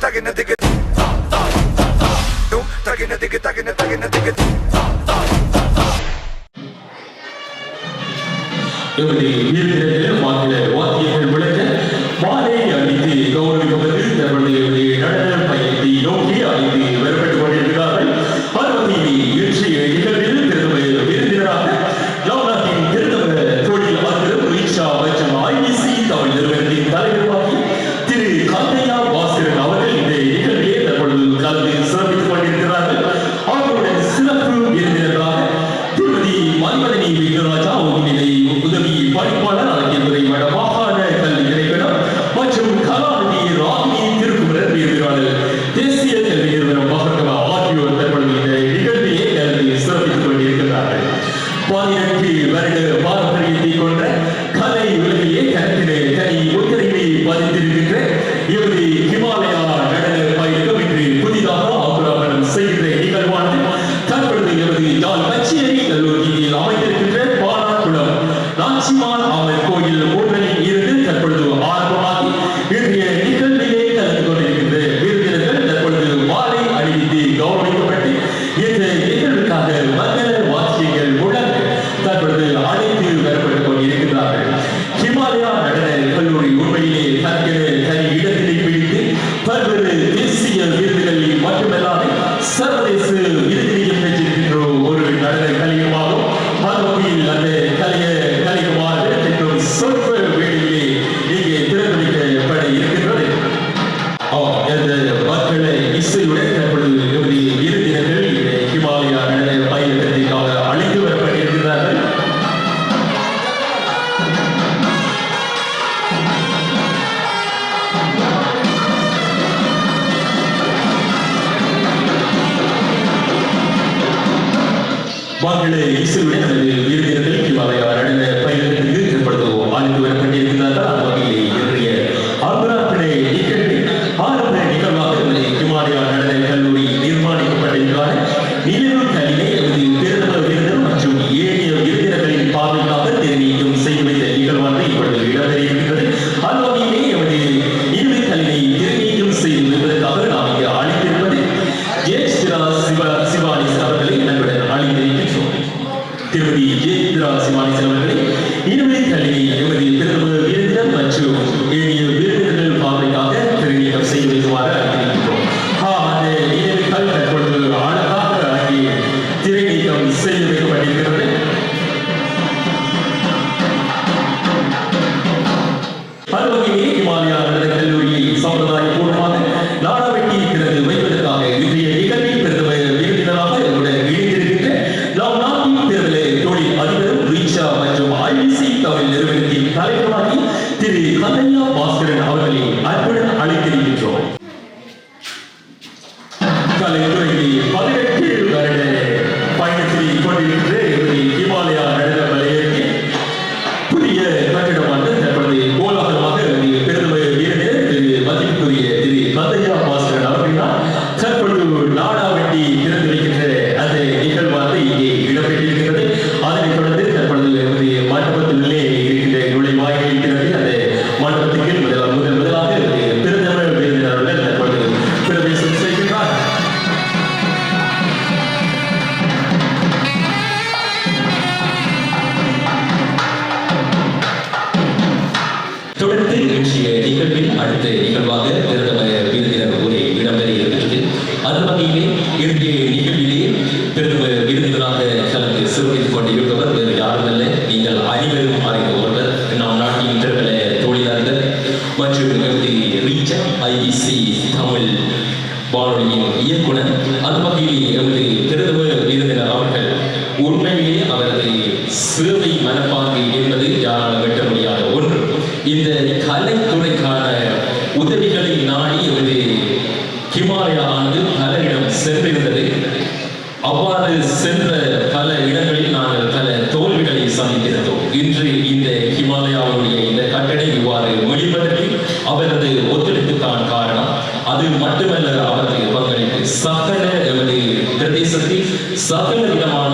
tagging a digga, tagging a digga, tagging a tagging a digga. இப்படி இருக்கிறது வாத்திய வாத்தியங்கள் விளக்க மாலை அடித்து கௌரவிக்கப்பட்ட Archibald Ahmed Koyil தொடர்ந்து நிகழ்ச்சிய நிகழ்வில் அடுத்த நிகழ்வாக விருதினர் ஒரு இடம்பெற இருக்கின்றது. அதன் வகையிலே இன்றைய வந்து நல்ல இடம் சென்றிருந்தது. அவ்வாறு சென்ற பல இடங்களில் நாங்கள் பல தோல்விகளை சந்திக்கிறோம் இன்று இந்த ஹிமாலயாவுடைய இந்த கட்டளை இவ்வாறு வெளிப்பட்டதில் அவரது ஒத்துழைப்புக்கான காரணம் அது மட்டுமல்ல அவரது பங்களிப்பு சகல எமது பிரதேசத்தில் சகல விதமான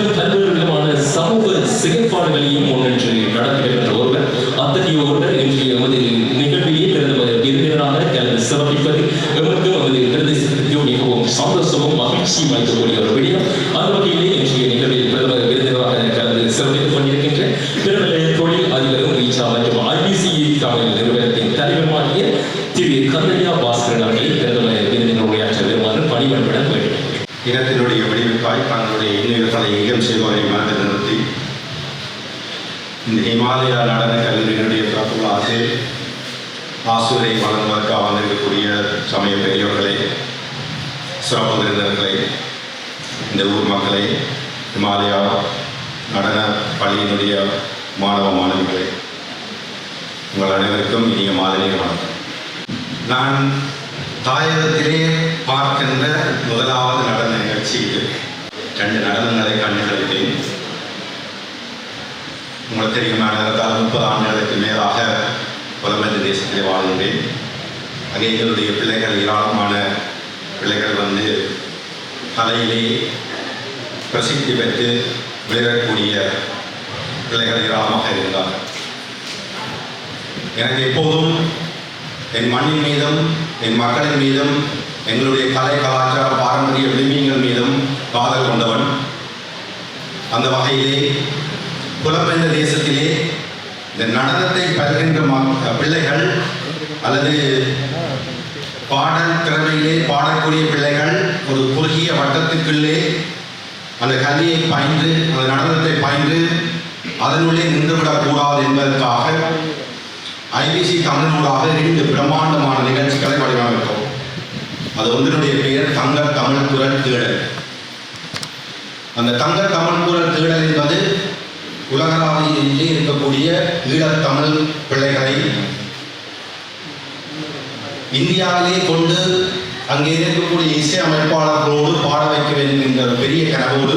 நாட்டில் பல்வேறு விதமான சமூக செயற்பாடுகளையும் முன்னின்று நடத்துகின்ற ஒருவர் அத்தகைய ஒருவர் இன்று எமது நிகழ்விலே பிறந்த விருந்தினராக தனது சிறப்பிப்பது எமக்கு நமது பிரதேசத்திற்கு மிகவும் சந்தோஷமும் மகிழ்ச்சியும் அளிக்கக்கூடிய ஒரு விடயம். அந்த வகையிலே இன்றைய நிகழ்வில் பிரதமர் விருந்தினராக கலந்து சிறப்பித்துக் கொண்டிருக்கின்ற பிரபல தொழில் அதிபரும் ரீச்சா மற்றும் ஐபிசி தமிழ் நிறுவனத்தின் தலைவருமாகிய திரு கந்தையா பாஸ்கரன் அவர்களை பிரதமர் விருந்தினர் உரையாற்ற வருமாறு பணிபடுபட வேண்டும். இனத்தினுடைய வடிவமைப்பாய் தன்னுடைய சாலை ஈகம் செய்வாரை மனதில் நிறுத்தி இந்த இமாலயா நடன கல்லூரியினுடைய திறப்பு ஆசிரியர் ஆசிரியரை வழங்குவதற்காக வந்திருக்கக்கூடிய சமய பெரியவர்களே சிறப்பு விருந்தினர்களே இந்த ஊர் மக்களே இமாலயா நடன பள்ளியினுடைய மாணவ மாணவிகளே உங்கள் அனைவருக்கும் இனிய மாதிரி வணக்கம். நான் தாயகத்திலே பார்க்கின்ற முதலாவது நடன நிகழ்ச்சி இது. ரெண்டு நடனங்களை கண்டுகளித்தேன் உங்களுக்கு தெரியும் நான் முப்பது ஆண்டுகளுக்கு மேலாக புலம்பெயர்ந்த தேசத்திலே வாழ்கின்றேன். அங்கே எங்களுடைய பிள்ளைகள் ஏராளமான பிள்ளைகள் வந்து கலையிலே பிரசித்தி பெற்று விளையாடக்கூடிய பிள்ளைகள் ஏராளமாக இருந்தார் எனக்கு எப்போதும் என் மண்ணின் மீதும் என் மக்களின் மீதும் எங்களுடைய கலை கலாச்சார பாரம்பரிய விளிம்பியங்கள் மீதும் காதல் கொண்டவன். அந்த வகையிலே புலம்பெயர்ந்த தேசத்திலே இந்த நடனத்தை பயிர்கின்ற பிள்ளைகள் அல்லது பாடல் திறமையிலே பாடக்கூடிய பிள்ளைகள் ஒரு குறுகிய வட்டத்துக்குள்ளே அந்த கல்வியை பயின்று அந்த நடனத்தை பயின்று அதனுள்ளே நின்றுவிடக்கூடாது என்பதற்காக ஐபிசி தமிழ்நூலாக இரண்டு பிரம்மாண்டமான நிகழ்ச்சிகளை வடிவமைத்தோம். அது ஒன்றினுடைய பெயர் தங்க தமிழ் குரல் தேடல். அந்த தங்க தமிழ் குரல் தேடல் என்பது உலகளாவியிலே இருக்கக்கூடிய ஈழத்தமிழ் பிள்ளைகளை இந்தியாவிலே கொண்டு அங்கே இருக்கக்கூடிய இசை அமைப்பாளர்களோடு பாட வைக்க வேண்டும் என்கிற பெரிய கனவோடு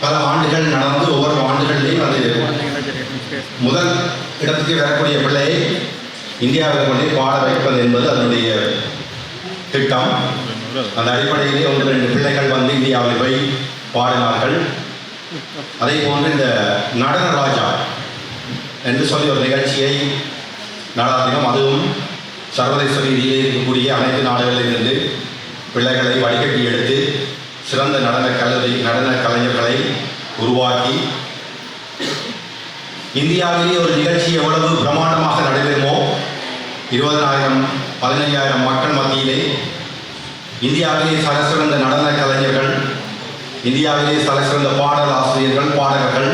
பல ஆண்டுகள் நடந்து ஒவ்வொரு ஆண்டுகளிலேயும் அது முதல் இடத்துக்கு வரக்கூடிய பிள்ளையை இந்தியாவில் கொண்டே பாட வைப்பது என்பது அதனுடைய திட்டம். அந்த அடிப்படையிலே ஒன்று ரெண்டு பிள்ளைகள் வந்து இந்தியாவில் போய் பாடினார்கள். அதே போன்று இந்த நடன ராஜா என்று சொல்லி ஒரு நிகழ்ச்சியை நடாத்தினோம். அதுவும் சர்வதேச ரீதியிலே இருக்கக்கூடிய அனைத்து நாடுகளிலிருந்து பிள்ளைகளை வடிகட்டி எடுத்து சிறந்த நடன கல்லூரி நடன கலைஞர்களை உருவாக்கி இந்தியாவிலே ஒரு நிகழ்ச்சி எவ்வளவு பிரமாண்டமாக நடைபெறுமோ இருபதனாயிரம் பதினைஞ்சாயிரம் மக்கள் மத்தியிலே இந்தியாவிலே தலைசிறந்த நடன கலைஞர்கள் இந்தியாவிலே தலைசிறந்த பாடல் ஆசிரியர்கள் பாடகர்கள்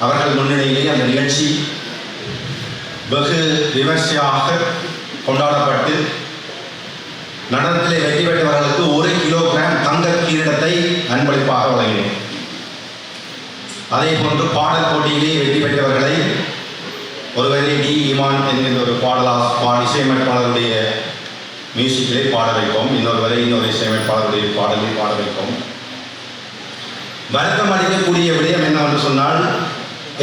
அவர்கள் முன்னிலையிலே அந்த நிகழ்ச்சி வெகு விமர்சையாக கொண்டாடப்பட்டு நடனத்திலே வெற்றி பெற்றவர்களுக்கு ஒரு கிலோகிராம் தங்க கிரீடத்தை அன்பளிப்பாக வழங்கினோம் அதே போன்று பாடல் போட்டியிலே வெற்றி பெற்றவர்களை ஒருவரை டி இமான் என்கின்ற ஒரு பாடலா பாட இசையமைப்பாளருடைய மியூசிக்கிலே பாட வைப்போம். இன்னொரு வரை இன்னொரு இசையமைப்பாளருடைய பாடலில் பாட வைப்போம். வருத்தம் அளிக்கக்கூடிய விடயம் என்னவென்று சொன்னால்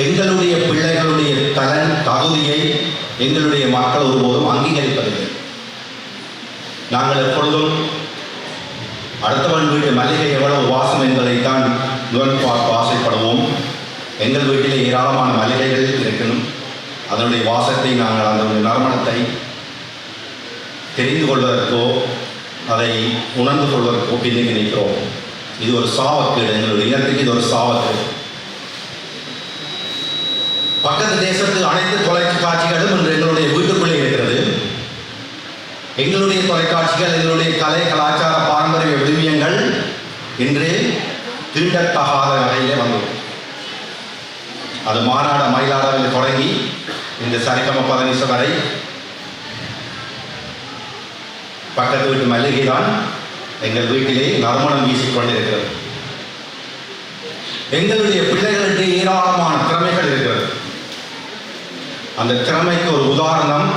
எங்களுடைய பிள்ளைகளுடைய தலன் தகுதியை எங்களுடைய மக்கள் ஒருபோதும் அங்கீகரிப்பதில்லை. நாங்கள் எப்பொழுதும் அடுத்தவன் வீட்டு மல்லிகை எவ்வளவு வாசம் என்பதைத்தான் முதல் பார்க்க ஆசைப்படுவோம். எங்கள் வீட்டிலே ஏராளமான மல்லிகைகள் இருக்கணும் அதனுடைய வாசத்தை நாங்கள் அதனுடைய நறுமணத்தை தெரிந்து கொள்வதற்கோ அதை உணர்ந்து கொள்வதற்கோ பின்னுக்கு நிற்கிறோம் இது ஒரு சாவக்கேடு எங்களுடைய இனத்துக்கு இது ஒரு சாவக்கேடு. பக்கத்து தேசத்து அனைத்து தொலைக்காட்சிகளும் இன்று எங்களுடைய வீட்டுக்குள்ளே இருக்கிறது. எங்களுடைய தொலைக்காட்சிகள் எங்களுடைய கலை கலாச்சார பாரம்பரிய விழுமியங்கள் இன்று தீண்டத்தகாத வகையிலே வந்தது அது மாநாட மயிலாடவில் தொடங்கி இந்த சரிகம பதனிச வரை பக்கத்து வீட்டு மல்லிகை தான் எங்கள் வீட்டிலே நறுமணம் வீசிக்கொண்டிருக்கிறது எங்களுடைய பிள்ளைகளுக்கு ஏராளமான திறமைகள் இருக்கிறது. அந்த திறமைக்கு ஒரு உதாரணம்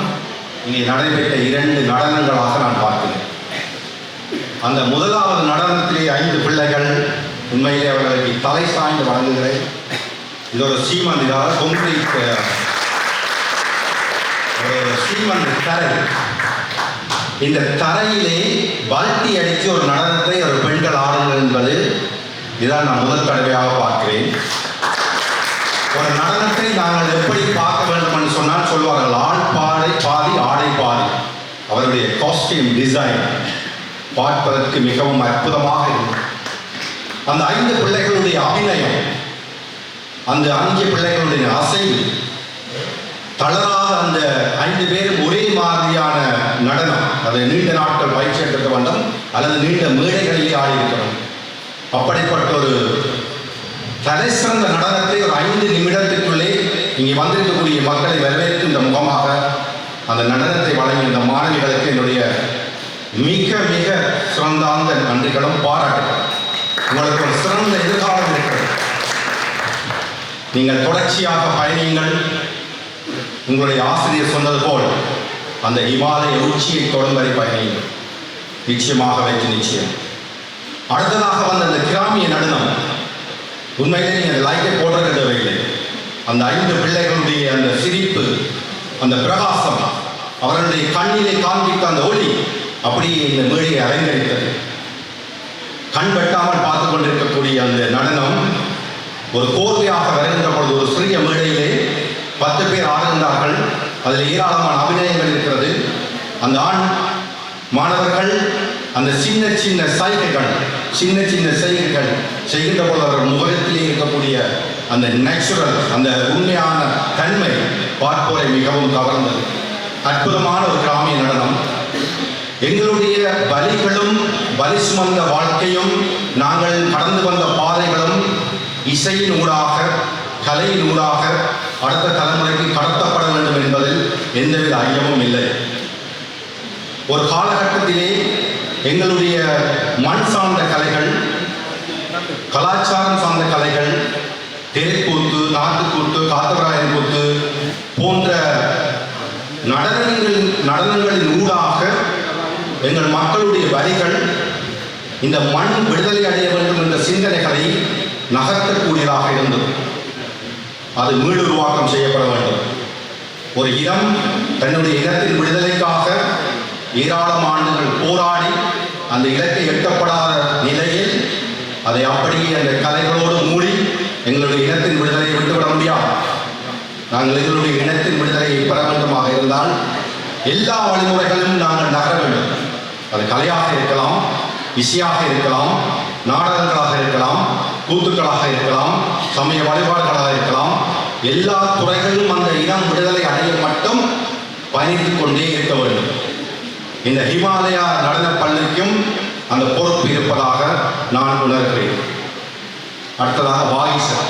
இங்கே நடைபெற்ற இரண்டு நடனங்களாக நான் பார்க்கிறேன். அந்த முதலாவது நடனத்திலே ஐந்து பிள்ளைகள் உண்மையிலே அவர்களுக்கு தலை சாய்ந்து வழங்குகிறேன் இது ஒரு சீமந்த் இதாவது ஒரு சீமந்த் தரை இந்த தரையிலே பல்ட்டி அடித்து ஒரு நடனத்தை ஒரு பெண்கள் ஆடுங்கள் என்பது இதான் நான் முதல் தடவையாக பார்க்கிறேன். ஒரு நடனத்தை நாங்கள் எப்படி பார்க்க வேண்டும் என்று சொன்னால் சொல்வார்கள் ஆள் பாடை பாதி ஆடை பாதி. அவருடைய காஸ்டியூம் டிசைன் பார்ப்பதற்கு மிகவும் அற்புதமாக இருக்கும். அந்த ஐந்து பிள்ளைகளுடைய அபிநயம் அந்த அஞ்சு பிள்ளைகளுடைய அசைவு தளராத அந்த ஐந்து பேரும் ஒரே மாதிரியான நடனம் அது நீண்ட நாட்கள் பயிற்சி எடுக்க வேண்டும் அல்லது நீண்ட மேடைகளிலே ஆடி அப்படிப்பட்ட ஒரு தலை சிறந்த நடனத்தை ஒரு ஐந்து நிமிடத்துக்குள்ளே இங்கே வந்திருக்கக்கூடிய மக்களை வரவேற்கும் இந்த முகமாக அந்த நடனத்தை வழங்கிய இந்த மாணவிகளுக்கு என்னுடைய மிக மிக சிறந்தாந்த நன்றிகளும் பாராட்டுகள் உங்களுக்கு ஒரு சிறந்த எதிர்காலம் இருக்கிறது. நீங்கள் தொடர்ச்சியாக பயணியுங்கள். உங்களுடைய ஆசிரியர் சொன்னது போல் அந்த இமாலய உச்சியை தொடும் வரை நிச்சயமாக வெற்றி நிச்சயம். அடுத்ததாக வந்த அந்த கிராமிய நடனம் உண்மையிலே நீங்கள் லைட்டை போடுறது அந்த ஐந்து பிள்ளைகளுடைய அந்த சிரிப்பு அந்த பிரகாசம் அவர்களுடைய கண்ணிலே காண்பித்த அந்த ஒளி அப்படியே இந்த மேடையை அலங்கரித்தது. கண் வெட்டாமல் பார்த்து கொண்டிருக்கக்கூடிய அந்த நடனம் ஒரு கோர்வையாக வருகின்ற பொழுது ஒரு சிறிய மேடையிலே பத்து பேர் ஆடுகின்றார்கள் அதில் ஏராளமான அபிநயங்கள் இருக்கிறது. அந்த ஆண் மாணவர்கள் அந்த சின்ன சின்ன சைகைகள் சின்ன சின்ன சைகைகள் செய்கின்ற பொழுது அவர்கள் முகத்திலே இருக்கக்கூடிய அந்த நேச்சுரல் அந்த உண்மையான தன்மை பார்ப்போரை மிகவும் கவர்ந்தது. அற்புதமான ஒரு கிராமிய நடனம். எங்களுடைய பலிகளும் பலி சுமந்த வாழ்க்கையும் நாங்கள் கடந்து வந்த பாதைகளும் இசையின் ஊடாக கலையின் ஊடாக அடுத்த தலைமுறைக்கு கடத்தப்பட வேண்டும் என்பதில் எந்தவித ஐயமும் இல்லை. ஒரு காலகட்டத்திலே எங்களுடைய மண் சார்ந்த கலைகள் கலாச்சாரம் சார்ந்த கலைகள் தெருக்கூத்து நாட்டுக்கூத்து காத்தவராயன் கூத்து போன்ற நடனங்கள் நடனங்களின் ஊடாக எங்கள் மக்களுடைய வரிகள் இந்த மண் விடுதலை அடைய வேண்டும் என்ற சிந்தனைகளை நகர்த்தக்கூடியதாக இருந்தது. அது மீளுருவாக்கம் செய்யப்பட வேண்டும். ஒரு இனம் தன்னுடைய இனத்தின் விடுதலைக்காக ஏராளம் ஆண்டுகள் போராடி அந்த இலக்கை எட்டப்படாத நிலையில் அதை அப்படியே அந்த கலைகளோடு மூடி எங்களுடைய இனத்தின் விடுதலையை விட்டுவிட முடியாது. நாங்கள் எங்களுடைய இனத்தின் விடுதலையை பெற வேண்டுமாக இருந்தால் எல்லா வழிமுறைகளும் நாங்கள் நகர வேண்டும். அது கலையாக இருக்கலாம் இசையாக இருக்கலாம் நாடகங்களாக இருக்கலாம் கூத்துக்களாக இருக்கலாம் சமய வழிபாடுகளாக இருக்கலாம் எல்லா துறைகளிலும் அந்த இனம் விடுதலை அடைய மட்டும் பயணித்துக் கொண்டே இருக்க வேண்டும். இந்த ஹிமாலயா நடன பள்ளிக்கும் அந்த பொறுப்பு இருப்பதாக நான் உணர்கிறேன். அடுத்ததாக வாகிசன்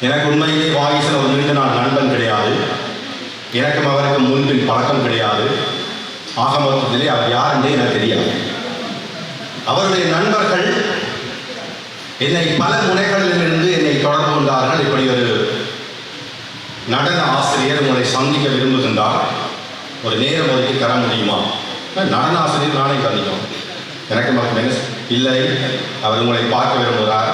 எனக்கு உண்மையிலே வாகிசன் ஒரு நான் நண்பன் கிடையாது. எனக்கும் அவருக்கும் முன்பின் பழக்கம் கிடையாது. ஆக மொத்தத்திலே அவர் யாருன்றே எனக்கு தெரியாது. அவருடைய நண்பர்கள் என்னை பல முனைகளிலிருந்து என்னை தொடர்பு கொண்டார்கள். இப்படி ஒரு நடன ஆசிரியர் உங்களை சந்திக்க விரும்புகின்றார். ஒரு நேரம் ஒதுக்கி தர முடியுமா? நடன ஆசிரியர் நானே சந்திக்கும் எனக்கு மட்டும் இல்லை. அவர் உங்களை பார்க்க விரும்புகிறார்.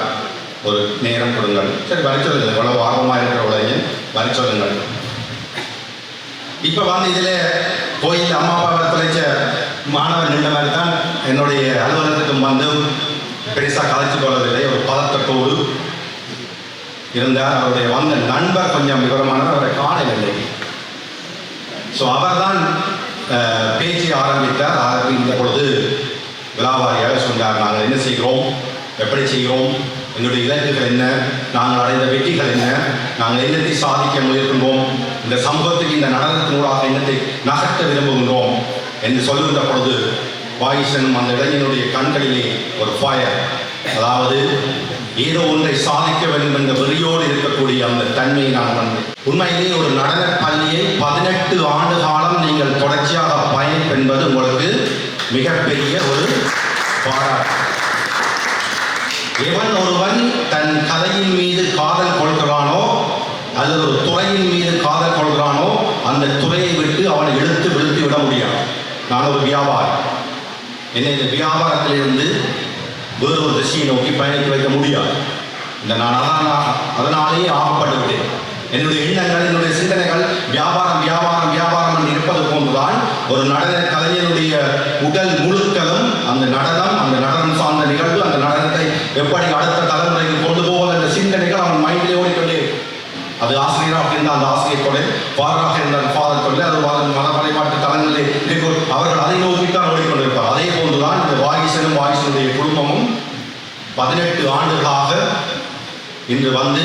ஒரு நேரம் கொடுங்கள். சரி வரி சொல்லுங்கள் இவ்வளவு ஆர்வமாக இருக்கிற உலகையும் வரி சொல்லுங்கள் இப்போ வந்து இதில் கோயில் அம்மா அப்பா தொலைச்ச மாணவன் நின்ற மாதிரி தான் என்னுடைய அலுவலகத்துக்கு வந்து பெருசாக கலைச்சு கொள்ளவில்லை ஒரு பதத்தக்கோடு இருந்தார் அவருடைய வந்த நண்பர் கொஞ்சம் விவரமானவர் அவரை காணவில்லை. ஸோ அவர்தான் அஹ், பேச்சை ஆரம்பித்தார். ஆரம்பித்த பொழுது விழாவாரியாக சொன்னார் நாங்கள் என்ன செய்கிறோம்? எப்படி செய்கிறோம்? எங்களுடைய இலக்குகள் என்ன? நாங்கள் அடைந்த வெற்றிகள் என்ன? நாங்கள் என்னத்தை சாதிக்க முயற்கின்றோம் இந்த சமூகத்துக்கு இந்த நடனத்தினூடாக என்னத்தை நகர்த்த விரும்புகின்றோம்? என்று சொல்லுகின்ற பொழுது வாயிசனும் அந்த இளைஞனுடைய கண்களிலே ஒரு ஃபயர் அதாவது ஏதோ ஒன்றை சாதிக்க வேண்டும் என்ற வெறியோடு இருக்கக்கூடிய அந்த தன்மையை நான் வந்தேன் உண்மையிலே ஒரு நடன பள்ளியை பதினெட்டு ஆண்டு காலம் நீங்கள் தொடர்ச்சியாக பயன் என்பது உங்களுக்கு மிகப்பெரிய ஒரு பாராட்டு. எவன் ஒருவன் தன் கலையின் மீது காதல் கொள்கிறானோ அல்லது ஒரு துறையின் மீது காதல் கொள்கிறானோ அந்த துறையை விட்டு அவனை இழுத்து விழுத்து விட முடியாது. நான் ஒரு வியாபாரி. என்னை இந்த வியாபாரத்திலிருந்து வேறு ஒரு திசையை நோக்கி பயணிக்க வைக்க முடியாது. இந்த நான் அதான் அதனாலேயே ஆகப்பட்டுவிட்டேன் என்னுடைய எண்ணங்கள் என்னுடைய சிந்தனைகள் வியாபாரம் வியாபாரம் வியாபாரம் என்று இருப்பது போன்றுதான் ஒரு நடன கலைஞனுடைய உடல் முழுக்கதும் அந்த நடனம் அந்த நடனம் சார்ந்த நிகழ்வு அந்த நடனத்தை எப்படி அடுத்த தலைமுறைக்கு கொண்டு போவது என்ற சிந்தனைகள் அவன் மைண்டிலே ஓடிக்கொண்டே அது ஆசிரியராக இருந்தால் அந்த ஆசிரியர் தொழில் பாராக இருந்தால் ஃபாதர் தொழில் அது மத மன வழிபாட்டு தலங்களிலே அவர்கள் அதை நோக்கித்தான் ஓடிக்கொண்டிருப்பார். அதே அவருடைய குடும்பமும் பதினெட்டு ஆண்டுகளாக இன்று வந்து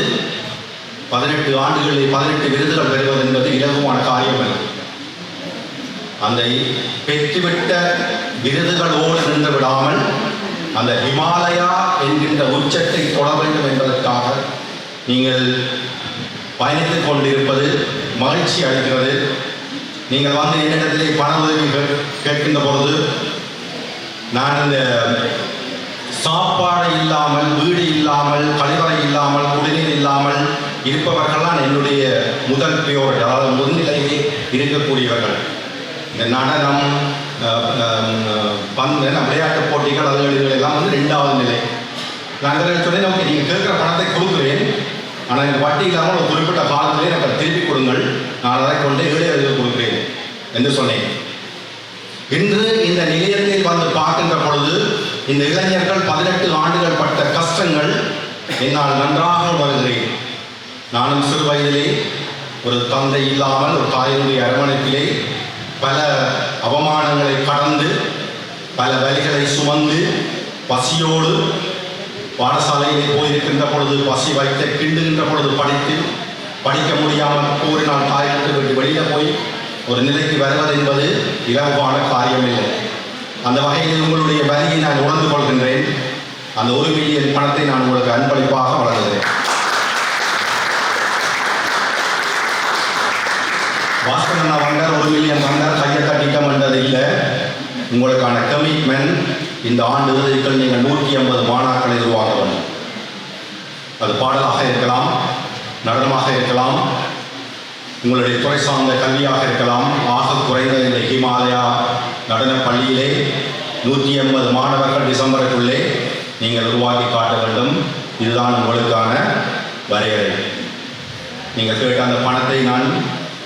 பதினெட்டு ஆண்டுகளில் பதினெட்டு விருதுகள் பெறுவது என்பது இலகுவான காரியம் அல்ல. அந்த பெற்றுவிட்ட விருதுகளோடு நின்று விடாமல் அந்த ஹிமாலயா என்கின்ற உச்சத்தை தொட வேண்டும் என்பதற்காக நீங்கள் பயணித்துக் கொண்டிருப்பது மகிழ்ச்சி அளிக்கிறது. நீங்கள் வந்து என்னிடத்திலே பண உதவி கேட்கின்ற பொழுது நான் இந்த சாப்பாடு இல்லாமல் வீடு இல்லாமல் கழிவறை இல்லாமல் குடிநீர் இல்லாமல் இருப்பவர்கள்லாம் என்னுடைய முதல் பிரியோரிட்டி அதாவது முன்னிலையிலே இருக்கக்கூடியவர்கள். இந்த நடனம் பந்து விளையாட்டு விளையாட்டுப் போட்டிகள் அதுகள் எல்லாம் வந்து ரெண்டாவது நிலை. நான் அதில் சொன்னேன் ஓகே நீங்கள் கேட்குற பணத்தை கொடுக்குறேன். ஆனால் இந்த வட்டி இல்லாமல் ஒரு குறிப்பிட்ட காலத்திலே எனக்கு திருப்பி கொடுங்கள். நான் அதை கொண்டு ஏழைகளுக்கு கொடுக்குறேன். என்று சொன்னேன். இன்று இந்த நிலையத்தை வந்து பார்க்கின்ற பொழுது இந்த இளைஞர்கள் பதினெட்டு ஆண்டுகள் பட்ட கஷ்டங்கள் என்னால் நன்றாக உணர்கிறேன் நானும் சிறு வயதிலே ஒரு தந்தை இல்லாமல் ஒரு தாயினுடைய அரவணைப்பிலே பல அவமானங்களை கடந்து பல வலிகளை சுமந்து பசியோடு பாடசாலையிலே போயிருக்கின்ற பொழுது பசி வைத்த கிண்டுகின்ற பொழுது படித்து படிக்க முடியாமல் கூறினால் நான் விட்டு விட்டு வெளியில் போய் ஒரு நிலைக்கு வருவது என்பது இலவான காரியமில்லை. அந்த வகையில் உங்களுடைய வரியை நான் உணர்ந்து கொள்கின்றேன். அந்த ஒரு மில்லியன் பணத்தை நான் உங்களுக்கு அன்பளிப்பாக வழங்குகிறேன். பாஸ்கர் அண்ணா வந்தார் ஒரு மில்லியன் வந்தார் கையை கட்டிட்டம் என்றது இல்லை. உங்களுக்கான கமிட்மெண்ட் இந்த ஆண்டு விருதுகள் நீங்கள் நூற்றி ஐம்பது மாணாக்களை உருவாக்க வேண்டும். அது பாடலாக இருக்கலாம் நடனமாக இருக்கலாம் உங்களுடைய துறை சார்ந்த கல்வியாக இருக்கலாம். ஆக குறைந்த இந்த ஹிமாலயா நடன பள்ளியிலே நூற்றி எண்பது மாணவர்கள் டிசம்பருக்குள்ளே நீங்கள் உருவாக்கி காட்ட வேண்டும். இதுதான் உங்களுக்கான வரையறை. நீங்கள் கேட்ட அந்த பணத்தை நான்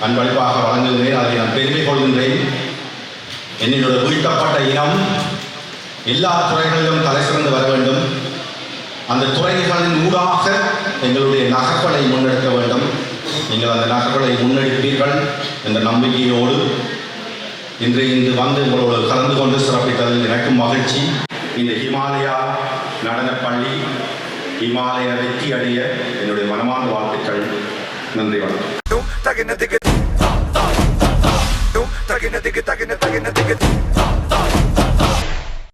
அன்பளிப்பாக வழங்குகிறேன். அதை நான் பெருமை கொள்கின்றேன். என்னுடைய வீழ்த்தப்பட்ட இனம் எல்லா துறைகளிலும் தலை சிறந்து வர வேண்டும். அந்த துறைகளின் ஊடாக எங்களுடைய நகர்களை முன்னெடுக்க வேண்டும். நீங்கள் அந்த நகர்களை முன்னெடுப்பீர்கள் என்ற நம்பிக்கையோடு இன்று இன்று வந்து உங்களோடு கலந்து கொண்டு சிறப்பித்ததில் எனக்கும் மகிழ்ச்சி இந்த ஹிமாலயா நடன பள்ளி ஹிமாலய வெற்றி அடைய என்னுடைய மனமான வாழ்த்துக்கள் நன்றி வணக்கம் Dum, திகு digga. திகு tagina தகின tagina.